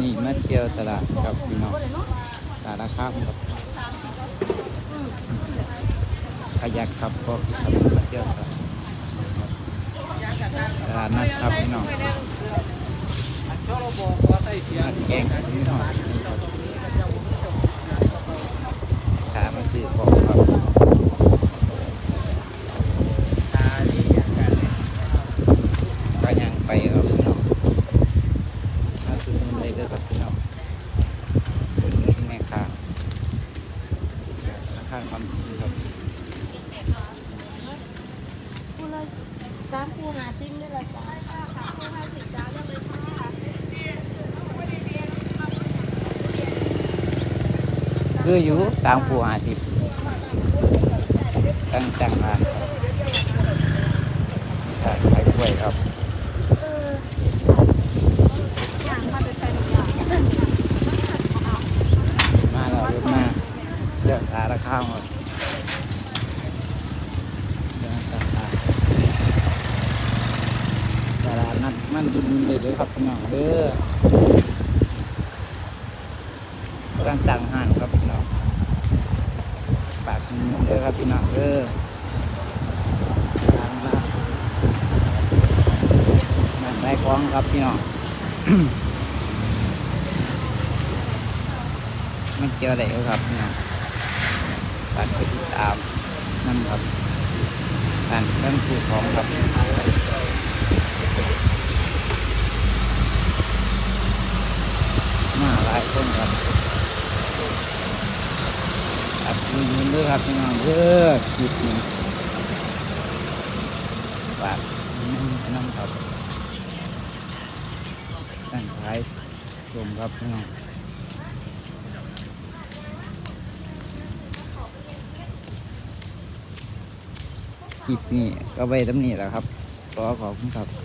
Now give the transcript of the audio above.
นี่มาเที่ยวตลาดกับพี่น้องตลาดข้าคาครับขยักครับก็ครับมาเที่ยวครับตลาดนัดครับพี่น้องนัดแกงพี่น้องขามาซื้อของครับก็ยังไปครับพี่น้อง มาสุดนุนเลยเด้อครับพี่น้องสุดนุนแม่ค้าข้าง ความจริงครับคู่ละสามคู่หาซิมได้ละสามค่ะสามคู่ห้าสิบจ้าเลือกเลยค่ะคืออยู่ตามผู้หาสิบตั้งจังร้านครับขายกล้วยครับ เอออย่างมาจะใช้หนึ่งอย่าง มาแล้วรถมา เลือกหาราคาหมดเลือกราคาตลาดนัดมันดุนเลยเด้อครับพี่น้องเด้อตั้งจังห้านครับพี่น้องปากเด้อครับพี่น้องเด้อทางลาดนั่นได้องครับพี่น้องไม่เกี่ยวอะไรครับพี่น้อง ฝากกดติดตามนั่นครับการเพิ่มผู้ของครับมาหลายคนครับอัดยืนเด้อครับพี่น้องเด้อคลิปนี้ฝากน้ำครับตั้งท้ายชมครับพี่น้อง ลิปนี้ก็ไว้ตำนี้แหละครับขอขอบคุณครับ